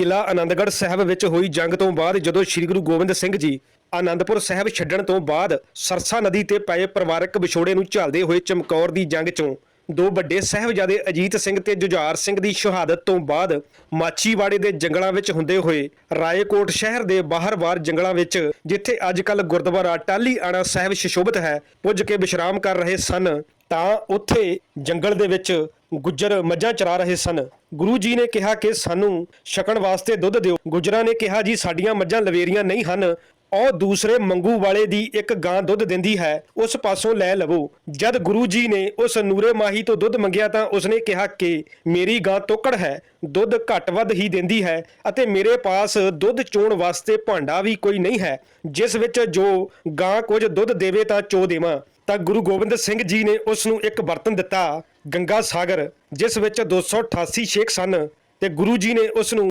ਕਿਲਾ ਆਨੰਦਗੜ੍ਹ ਸਾਹਿਬ ਵਿੱਚ ਹੋਈ ਜੰਗ ਤੋਂ ਬਾਅਦ ਜਦੋਂ ਸ੍ਰੀ ਗੁਰੂ ਗੋਬਿੰਦ ਸਿੰਘ ਜੀ ਆਨੰਦਪੁਰ ਸਾਹਿਬ ਛੱਡਣ ਤੋਂ ਬਾਅਦ ਸਰਸਾ ਨਦੀ ਤੇ ਪਏ ਪਰਿਵਾਰਕ ਵਿਛੋੜੇ ਨੂੰ ਝੱਲਦੇ ਹੋਏ ਚਮਕੌਰ ਦੀ ਜੰਗ 'ਚੋਂ ਦੋ ਵੱਡੇ ਸਾਹਿਬਜ਼ਾਦੇ ਅਜੀਤ ਸਿੰਘ ਤੇ ਜੁਝਾਰ ਸਿੰਘ ਦੀ ਸ਼ਹਾਦਤ ਤੋਂ ਬਾਅਦ ਮਾਚੀਵਾੜੇ ਦੇ ਜੰਗਲਾਂ ਵਿੱਚ ਹੁੰਦੇ ਹੋਏ ਰਾਏਕੋਟ ਸ਼ਹਿਰ ਦੇ ਬਾਹਰ-ਬਾਹਰ ਜੰਗਲਾਂ ਵਿੱਚ, ਜਿੱਥੇ ਅੱਜ-ਕੱਲ ਗੁਰਦੁਆਰਾ ਟਾਲੀ ਆਣਾ ਸਾਹਿਬ ਸ਼ਿਸ਼ੋਭਿਤ ਹੈ, ਪੁੱਜ ਕੇ ਵਿਸ਼ਰਾਮ ਕਰ ਰਹੇ ਸਨ, ਤਾਂ ਉੱਥੇ ਜੰਗਲ ਦੇ ਵਿੱਚ ਗੁੱਜਰ ਮੱਝਾਂ ਚਰਾ ਰਹੇ ਸਨ। ਗੁਰੂ ਜੀ ਨੇ ਕਿਹਾ ਕਿ ਸਾਨੂੰ ਛਕਣ ਵਾਸਤੇ ਦੁੱਧ ਦਿਓ। ਗੁੱਜਰਾਂ ਨੇ ਕਿਹਾ, ਜੀ, ਸਾਡੀਆਂ ਮੱਝਾਂ ਲਵੇਰੀਆਂ ਨਹੀਂ ਹਨ। ਉਹ ਦੂਸਰੇ ਮੰਗੂ ਵਾਲੇ ਦੀ ਇੱਕ ਗਾਂ ਦੁੱਧ ਦਿੰਦੀ ਹੈ, ਉਸ ਪਾਸੋਂ ਲੈ ਲਵੋ। ਜਦ ਗੁਰੂ ਜੀ ਨੇ ਉਸ ਨੂਰੇ ਮਾਹੀ ਤੋਂ ਦੁੱਧ ਮੰਗਿਆ ਤਾਂ ਉਸਨੇ ਕਿਹਾ ਕਿ ਮੇਰੀ ਗਾਂ ਤੋਕੜ ਹੈ, ਦੁੱਧ ਘੱਟ ਵੱਧ ਹੀ ਦਿੰਦੀ ਹੈ ਅਤੇ ਮੇਰੇ ਪਾਸ ਦੁੱਧ ਚੋਣ ਵਾਸਤੇ ਭਾਂਡਾ ਵੀ ਕੋਈ ਨਹੀਂ ਹੈ, ਜਿਸ ਵਿੱਚ ਜੋ ਗਾਂ ਕੁਝ ਦੁੱਧ ਦੇਵੇ ਤਾਂ ਚੋ ਦੇਵਾਂ। ਤਾਂ ਗੁਰੂ ਗੋਬਿੰਦ ਸਿੰਘ ਜੀ ਨੇ ਉਸ ਨੂੰ ਇੱਕ ਬਰਤਨ ਦਿੱਤਾ, ਗੰਗਾ ਸਾਗਰ, ਜਿਸ ਵਿੱਚ 288 ਛੇਕ ਸਨ ਤੇ ਗੁਰੂ ਜੀ ਨੇ ਉਸ ਨੂੰ